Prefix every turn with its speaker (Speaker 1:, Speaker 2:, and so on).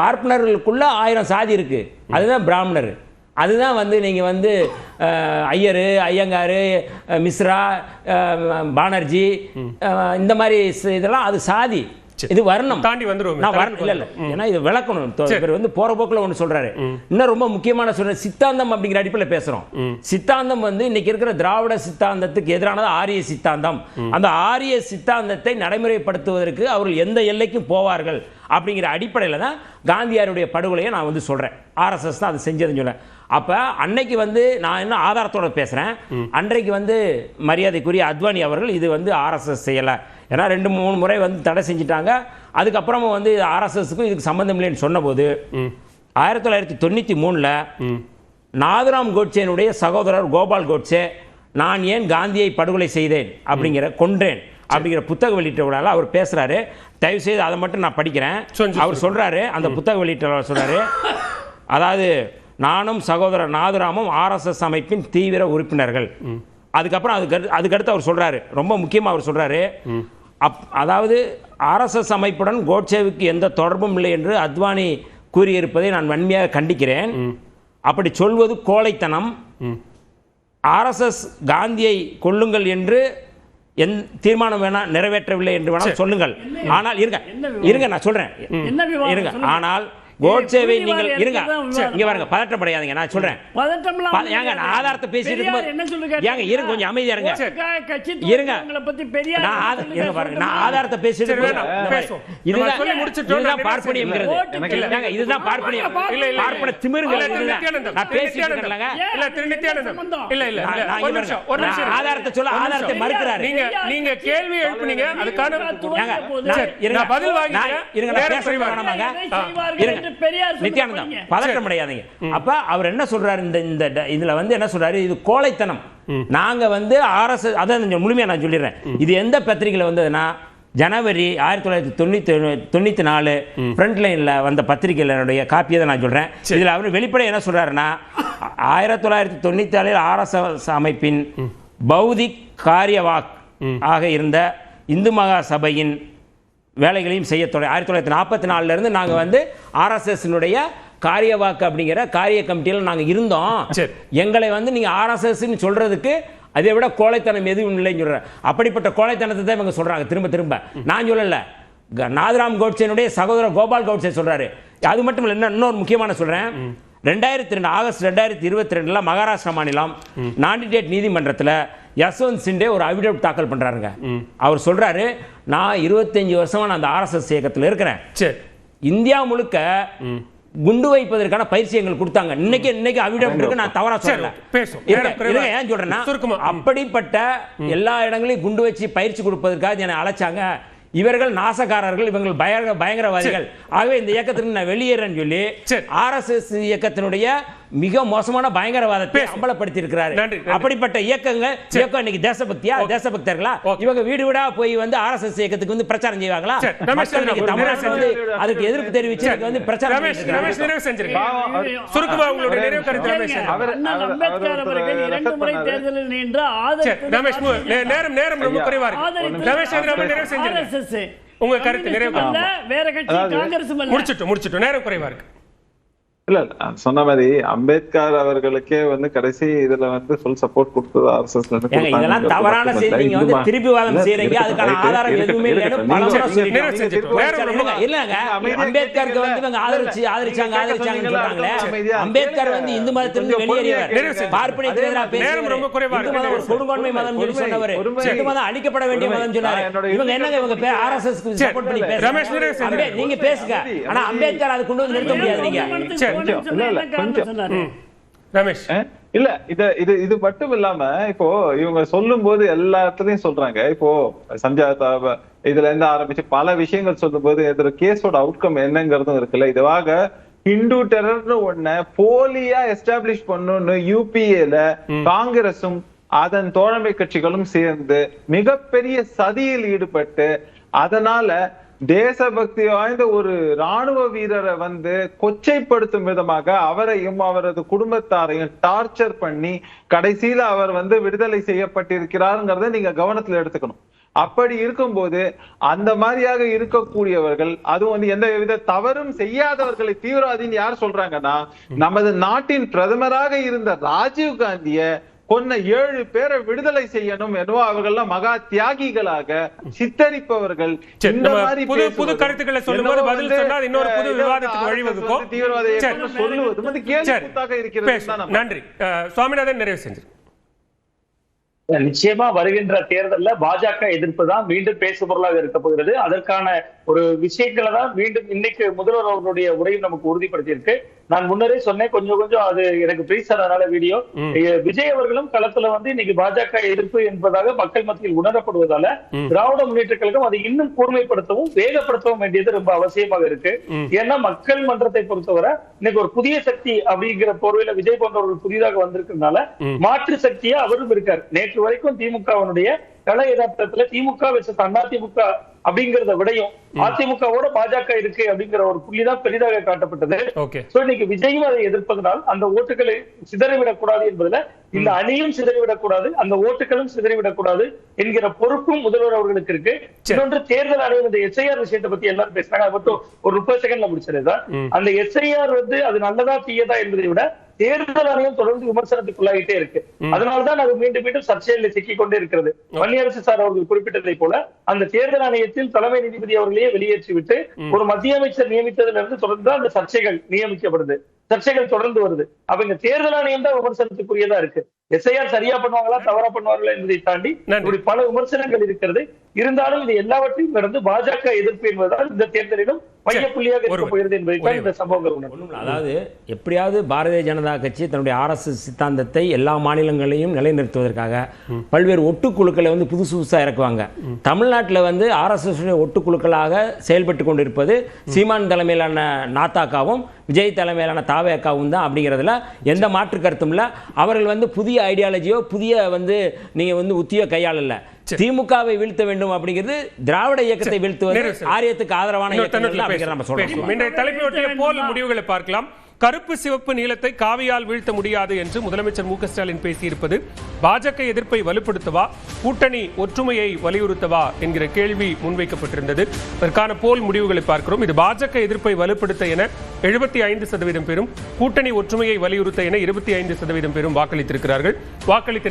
Speaker 1: பார்ப்பனர்களுக்குள்ள ஆயிரம் சாதி இருக்கு. அதுதான் பிராமணர். அதுதான் வந்து நீங்க வந்து ஐயரு ஐயங்காரு மிஸ்ரா பானர்ஜி இந்த மாதிரி இதெல்லாம் அது சாதி. இது வர்ணம்.
Speaker 2: தாண்டி வந்துருவோங்க.
Speaker 1: நான் வரணும் இல்ல இல்ல. ஏன்னா இது விளக்கணும். இவர் வந்து போற போக்குல ஒன்று சொல்றாரு. இன்னும் ரொம்ப முக்கியமான சொல்ற சித்தாந்தம் அப்படிங்கிற அடிப்படையில் பேசுறோம். சித்தாந்தம் வந்து இன்னைக்கு இருக்கிற திராவிட சித்தாந்தத்துக்கு எதிரானது ஆரிய சித்தாந்தம். அந்த ஆரிய சித்தாந்தத்தை நடைமுறைப்படுத்துவதற்கு அவர்கள் எந்த எல்லைக்கும் போவார்கள். அப்படிங்கிற அடிப்படையில் தான் காந்தியாருடைய படுகொலையை நான் வந்து சொல்றேன். ஆர்எஸ்எஸ் தான் அது செஞ்சதுன்னு சொல்றேன். அப்ப அன்னைக்கு வந்து நான் என்ன ஆதாரத்தோட பேசுறேன்? அன்றைக்கு வந்து மரியாதைக்குரிய அத்வானி அவர்கள் இது வந்து ஆர்எஸ்எஸ் செய்யல. ஏன்னா ரெண்டு மூணு முறை வந்து தடை செஞ்சுட்டாங்க. அதுக்கப்புறமும் வந்து ஆர்எஸ்எஸ்க்கும் இதுக்கு சம்மந்தம் இல்லைன்னு சொன்னபோது ஆயிரத்தி தொள்ளாயிரத்தி தொண்ணூற்றி மூணில் நாதுராம் கோட்சேனுடைய சகோதரர் கோபால் கோட்சே நான் ஏன் காந்தியை படுகொலை செய்தேன் அப்படிங்கிற கொன்றேன் அப்படிங்கிற புத்தக வெளியிட்ட விழாவில் அவர் பேசுறாரு. தயவு செய்து அதை மட்டும் நான் படிக்கிறேன். அவர் சொல்றாரு அந்த புத்தக வெளியிட்ட சொல்றாரு அதாவது நானும் சகோதரர் நாதுராமும் ஆர்எஸ்எஸ் அமைப்பின் தீவிர உறுப்பினர்கள். அதுக்கப்புறம் அதுக்கு அடுத்து- அதுக்கடுத்து அவர் சொல்றாரு ரொம்ப முக்கியமா அவர் சொல்றாரு அப் அதாவது ஆர்எஸ்எஸ் அமைப்புடன் கோட்சேவுக்கு எந்த தொடர்பும் இல்லை என்று அத்வானி கூறியிருப்பதை நான் வன்மையாக கண்டிக்கிறேன். அப்படி சொல்வது கோழைத்தனம். ஆர்எஸ்எஸ் காந்தியை கொல்லுங்கள் என்று என் தீர்மானம் வேணா நிறைவேற்றவில்லை என்று வேணால் சொல்லுங்கள். ஆனால் இருங்க. இருங்க நான் சொல்றேன். இருங்க. ஆனால் கோட்சேவை நீங்கள் இருங்க. இங்க பாருங்க பதட்டப்படையாதீங்க நான் சொல்றேன்
Speaker 3: பதட்டம்லாம்
Speaker 1: ப- ஏங்க நான் ஆதாரத்தை பேசிட்டு
Speaker 3: பெரியார் என்ன
Speaker 1: இருக்கும்போது
Speaker 3: சொல்லி
Speaker 1: ஏங்க இருங்க கொஞ்சம் அமைதியா இருங்க
Speaker 3: கட்சி
Speaker 1: இருங்க.
Speaker 3: தோற்றங்களை பத்தி பெரியார்
Speaker 1: நான் இருங்க பாருங்க நான்
Speaker 3: சொல்லுங்க.
Speaker 1: ஆதாரத்தை பேசிட்டு.
Speaker 2: பேசுவோம்.
Speaker 1: இதுதான்
Speaker 2: சொல்லி முடிச்சிட்டோம்,
Speaker 1: இதுதான்
Speaker 2: நான்
Speaker 1: பார்ப்பனியம்ங்கிறது ஏங்க, இதுதான் பார்ப்பனியம்
Speaker 2: இல்ல, இல்ல.
Speaker 1: பார்ப்பன திமிருங்க நான் பேசிட்டு. இருக்கேன்லங்க
Speaker 2: இல்ல, திரு நித்யானந்தம். இல்ல, இல்ல, ஒரு நிமிஷம். ஒரு நிமிஷம்.
Speaker 1: ஆதாரத்தை சொல்ல ஆதாரத்தை. மறுக்கிறாரு
Speaker 2: நீங்க நீங்க கேள்வி எழுப்புனீங்க அதுக்கான
Speaker 1: இருங்க.
Speaker 2: நான் பதில்.
Speaker 1: நான் இருங்க, பேச வேணாமாங்க? இருங்க.
Speaker 3: பெரியார்
Speaker 1: நித்யானந்தம். பதட்டம் அடையாதீங்க. அப்ப அவர் என்ன சொல்றாரு? இந்த இந்த ட- இதுல வந்து என்ன சொல்றாரு? இது கோழைத்தனம். நாங்க வந்து ஆர்எஸ் அதான் முழுமையா நான் சொல்லிடுறேன். இது எந்த பத்திரிகையில வந்ததுன்னா ஜனவரி ஆயிரத்தி தொள்ளாயிரத்தி தொண்ணூத்தி தொண்ணூத்தி நாலு ஃப்ரண்ட் லைன்ல வந்த பத்திரிகையினுடைய காப்பியை தான் நான் சொல்றேன். இதுல அவர் வெளிப்படை என்ன சொல்றாருன்னா ஆயிரத்தி தொள்ளாயிரத்தி தொண்ணூத்தி நாலில் ஆர்எஸ்எஸ் அமைப்பின் பௌதிக் காரியவாக் ஆக இருந்த இந்து மகா சபையின் வேலைகளையும் செய்ய தொடங்கி ஆயிரத்தி தொள்ளாயிரத்தி நாற்பத்தி நாலுலேருந்து நாங்கள் வந்து ஆர்எஸ்எஸ்னுடைய காரியவாக்கு அப்படிங்கிற காரிய கமிட்டியில் நாங்கள் இருந்தோம். எங்களை வந்து நீங்கள் ஆர்எஸ்எஸ்ன்னு சொல்றதுக்கு அதை விட கோழைத்தனம் எதுவும் இல்லைன்னு சொல்கிறேன் அப்படிப்பட்ட கோழைத்தனத்தை தான் இவங்க சொல்கிறாங்க திரும்ப திரும்ப. நான் சொல்லலை. நாதராம் கோட்சேனுடைய சகோதரர் கோபால் கோட்சே சொல்றாரு. அது மட்டும் இல்லை இன்னும் இன்னொரு முக்கியமான சொல்றேன். ரெண்டாயிரத்தி ரெண்டு ஆகஸ்ட் ரெண்டாயிரத்தி இருபத்தி ரெண்டுல மகாராஷ்டிரா மாநிலம் நாண்டிடேட் நீதிமன்றத்தில் யஸ்வந்த் சிண்டே ஒரு அவிடேவிட் தாக்கல் பண்றாருங்க. அவர் சொல்றாரு நான் இருபத்தஞ்சு வருஷமா நான் அந்த ஆர்எஸ்எஸ் இயக்கத்தில் இருக்கிறேன்.
Speaker 2: சரி.
Speaker 1: இந்தியா முழுக்க குண்டு வைப்பதற்கான பயிற்சி எங்களுக்கு கொடுத்தாங்க. இன்னைக்கு இன்னைக்கு இருக்கு நான் தவறா சொல்லல. ஏன் சொல்றேன்னா. அப்படிப்பட்ட எல்லா இடங்களையும் குண்டு வச்சு பயிற்சி கொடுப்பதற்காக என்னை அழைச்சாங்க. இவர்கள் நாசகாரர்கள் இவங்கள் பயங்கர பயங்கரவாதிகள். ஆகவே இந்த இயக்கத்திற்கு நான் வெளியேறேன்னு சொல்லி. ஆர்எஸ்எஸ் இயக்கத்தினுடைய மிக மோசமான பயங்கரவாதத்தை. அம்பலப்படுத்தி இருக்கிறாரு. அப்படிப்பட்ட இயக்கங்கள் இயக்கம் இன்னைக்கு தேசபக்தியா. தேசபக்தர்களா. இவங்க வீடு வீடா போய் வந்து ஆர்எஸ்எஸ் இயக்கத்துக்கு வந்து பிரச்சாரம் செய்வாங்களா தமிழ்நாட்டுல வந்து. அதுக்கு எதிர்ப்பு தெரிவிச்சு வந்து பிரச்சாரம்
Speaker 2: சுருக்கமா உங்களுடைய நிறைவு கருத்து.
Speaker 4: அவர்-
Speaker 3: அம்பேத்கர்
Speaker 4: அவர்
Speaker 3: அவர்கள் இரண்டு முறை தேர்தலில் நின்று
Speaker 2: நேரம் நேரம் ரொம்ப. குறைவா இருக்கு ரமேஷ் சந்திரபாபு நிறைவு செஞ்சிருக்கீங்க. உங்க கருத்து நிறைவு
Speaker 3: வேற கட்சி.
Speaker 2: முடிச்சிட்டோம் முடிச்சிட்டோம் நேரம் குறைவா இருக்கு
Speaker 4: இல்ல சொன்ன மாதிரி அம்பேத்கர் அவர்களுக்கே வந்து கடைசி இதுல வந்து ஃபுல் சப்போர்ட் கொடுத்தது ஆர்எஸ்எஸ்
Speaker 1: இதெல்லாம் தவறான செய்தி நீங்க வந்து திருப்பி வாதம் செய்றீங்க. அதுக்கான ஆதாரம் எதுவுமே இல்லங்க, அம்பேத்கருக்கு வந்து இவங்க ஆதரிச்சு ஆதரிச்சாங்க ஆதரிச்சாங்கன்னு சொல்றாங்களே அம்பேத்கர் வந்து இந்து மதத்திலிருந்து வெளியேறியவர். பார்ப்பனியத்துக்கு எதிராக
Speaker 2: நேரம் ரொம்ப குறைவா
Speaker 1: பேசியவர்
Speaker 2: இருக்கு.
Speaker 1: இந்து மதம் ஒரு கொடுங்கோன்மை மதம் சொல்லி சொன்னவர். இந்து மதம் அழிக்கப்பட வேண்டிய மதம் சொன்னாரு. இவங்க என்னங்க இவங்க பேர் ஆர்எஸ்எஸ் சப்போர்ட் பண்ணி பேசுறாங்க? நீங்க பேசுங்க. ஆனா அம்பேத்கர் அதை கொண்டு வந்து நிறுத்த முடியாது நீங்க
Speaker 3: சொன்னா
Speaker 4: இல்ல, இல்ல, கொஞ்சம்.
Speaker 2: ரமேஷ்.
Speaker 4: இல்ல இத இது இது மட்டும் இல்லாம இப்போ இவங்க சொல்லும் போது எல்லா இடத்துலயும் சொல்றாங்க. இப்போ சஞ்சாதா இதுல இருந்து ஆரம்பிச்சு பல விஷயங்கள் சொல்லும் போது இதோட கேஸோட அவுட்கம் என்னங்கிறதும் இருக்குல்ல. இதுவாக ஹிந்து டெரர்னு ஒண்ண போலியா எஸ்டாப்ளிஷ் பண்ணணும்னு யூபிஏல காங்கிரசும் அதன் தோழமை கட்சிகளும் சேர்ந்து மிகப்பெரிய சதியில் ஈடுபட்டு அதனால தேசபக்தி வாய்ந்த ஒரு ராணுவ வீரரை வந்து கொச்சைப்படுத்தும் விதமாக அவரையும் அவரது குடும்பத்தாரையும் டார்ச்சர் பண்ணி கடைசியில அவர் வந்து விடுதலை செய்யப்பட்டிருக்கிறாருங்கிறத நீங்க கவனத்துல எடுத்துக்கணும். அப்படி இருக்கும்போது அந்த மாதிரியாக இருக்கக்கூடியவர்கள் அதுவும் வந்து எந்த வித தவறும் செய்யாதவர்களை தீவிரவாதின்னு யார் சொல்றாங்கன்னா நமது நாட்டின் பிரதமராக இருந்த ராஜீவ் காந்திய கொன்ன ஏழு பேரை விடுதலை செய்யணும் என்னவோ அவர்கள்லாம் மகா தியாகிகளாக சித்தரிப்பவர்கள். இந்த மாதிரி
Speaker 2: புது- கருத்துக்களை சொல்லும்போது பதில்
Speaker 4: வந்து,
Speaker 2: சொன்னா அது இன்னொரு புது விவாதத்துக்கு வழிவகுக்கும்.
Speaker 4: தீவிரவாத சொல்லுவது. வந்து கூத்தாக இருக்கிறது
Speaker 2: நன்றி. சுவாமிநாதன் நிறைவு செஞ்சு
Speaker 5: நிச்சயமா வருகின்ற தேர்தல்ல பாஜக எதிர்ப்பு தான் மீண்டும் பேசு பொருளாக இருக்க போகிறது. அதற்கான ஒரு விஷயங்களை தான் மீண்டும் இன்னைக்கு முதல்வர் அவர்களுடைய உரையும் நமக்கு உறுதிப்படுத்தி இருக்கு நான் முன்னரே சொன்னேன் கொஞ்சம் கொஞ்சம் அது எனக்கு அதனால வீடியோ விஜய் அவர்களும் களத்துல வந்து இன்னைக்கு பாஜக எதிர்ப்பு என்பதாக மக்கள் மத்தியில் உணரப்படுவதால திராவிட முன்னேற்ற கழகம் அதை இன்னும் கூர்மைப்படுத்தவும் வேகப்படுத்தவும் வேண்டியது ரொம்ப அவசியமாக இருக்கு. ஏன்னா மக்கள் மன்றத்தை பொறுத்தவரை இன்னைக்கு ஒரு புதிய சக்தி அப்படிங்கிற போர்வையில விஜய் போன்றவர்கள் புதிதாக வந்திருக்கிறதுனால மாற்று சக்தியா அவரும் இருக்கார். நேற்று வரைக்கும் திமுகவினுடைய கள யதார்த்தத்துல திமுக வெர்சஸ் அதிமுக அப்படிங்கறத விடையும் அதிமுகவோட பாஜக இருக்கு அப்படிங்கிற ஒரு புள்ளிதான் பெரிதாக காட்டப்பட்டது. இன்னைக்கு விஜயும் அதை எதிர்ப்பதனால் அந்த ஓட்டுகளை சிதறிவிடக் கூடாது என்பதுல இந்த அணியும் சிதறிவிடக் கூடாது அந்த ஓட்டுகளும் சிதறிவிடக் கூடாது என்கிற பொறுப்பும் முதல்வர் அவர்களுக்கு இருக்கு. இன்னொன்று தேர்தல் ஆணையம் இந்த எஸ்ஐஆர் விஷயத்தை பத்தி எல்லாரும் பேசுறாங்க. அதை மட்டும் ஒரு முப்பது செகண்ட்ல முடிச்சிருந்தா அந்த எஸ்ஐஆர் வந்து அது நல்லதா தீயதா என்பதை விட தேர்தல் ஆணையம் தொடர்ந்து விமர்சனத்துக்குள்ளாகிட்டே இருக்கு. அதனால்தான் அது மீண்டும் மீண்டும் சர்ச்சையில் சிக்கிக் கொண்டே இருக்கிறது வன்னியரசு சார் அவர்கள் குறிப்பிட்டதை போல அந்த தேர்தல் ஆணையத்தில் தலைமை நீதிபதி அவர்களையே வெளியேற்றி விட்டு ஒரு மத்திய அமைச்சர் நியமித்ததுல இருந்து தொடர்ந்து அந்த சர்ச்சைகள் நியமிக்கப்படுது. சர்ச்சைகள் தொடர்ந்து வருது. அப்ப இந்த தேர்தல் ஆணையம் தான் விமர்சனத்துக்குரியதா இருக்கு. எஸ்ஐஆர் சரியா பண்ணுவாங்களா தவறா பண்ணுவாங்களா என்பதை தாண்டி. இப்படி பல விமர்சனங்கள் இருக்கிறது. இருந்தாலும் இது எல்லாவற்றையும் கடந்து பாஜக எதிர்ப்பு என்பதால் இந்த தேர்தலிலும் மைய புள்ளியாக இருக்க. போகிறது என்பதை
Speaker 2: ஒரே
Speaker 5: தான் இந்த சம்பவங்கள்.
Speaker 1: அதாவது எப்படியாவது பாரதிய ஜனதா கட்சி தன்னுடைய ஆர்எஸ்எஸ் சித்தாந்தத்தை எல்லா மாநிலங்களையும் நிலைநிறுத்துவதற்காக பல்வேறு ஒட்டுக்குழுக்களை வந்து புதுசு புதுசாக இறக்குவாங்க. தமிழ்நாட்டில் வந்து ஆர்எஸ்எஸ் ஒட்டுக்குழுக்களாக செயல்பட்டு கொண்டிருப்பது சீமான் தலைமையிலான நாத்தாக்காவும் விஜய் தலைமையிலான தாவேக்காவும் தான் அப்படிங்கிறதுல எந்த மாற்று கருத்தும் இல்லை. அவர்கள் வந்து புதிய ஐடியாலஜியோ புதிய வந்து நீங்க வந்து உத்தியோ கையாளல. திமுகவை வீழ்த்த வேண்டும் அப்படிங்கிறது திராவிட இயக்கத்தை வீழ்த்துவது. ஆரியத்துக்கு ஆதரவான
Speaker 2: போல் முடிவுகளை பார்க்கலாம். கருப்பு சிவப்பு நீலத்தை காவியால் வீழ்த்த முடியாது என்று முதலமைச்சர் மு க ஸ்டாலின் பேசியிருப்பது பாஜக எதிர்ப்பை வலுப்படுத்தவா? கூட்டணி ஒற்றுமையை வலியுறுத்தவா? என்கிற கேள்வி முன்வைக்கப்பட்டிருந்தது. அதற்கான போல் முடிவுகளை பார்க்கிறோம். இது பாஜக எதிர்ப்பை வலுப்படுத்த என எழுபத்தி ஐந்து சதவீதம் பேரும் கூட்டணி ஒற்றுமையை வலியுறுத்த என இருபத்தி ஐந்து சதவீதம் பேரும் வாக்களித்திருக்கிறார்கள். வாக்களித்த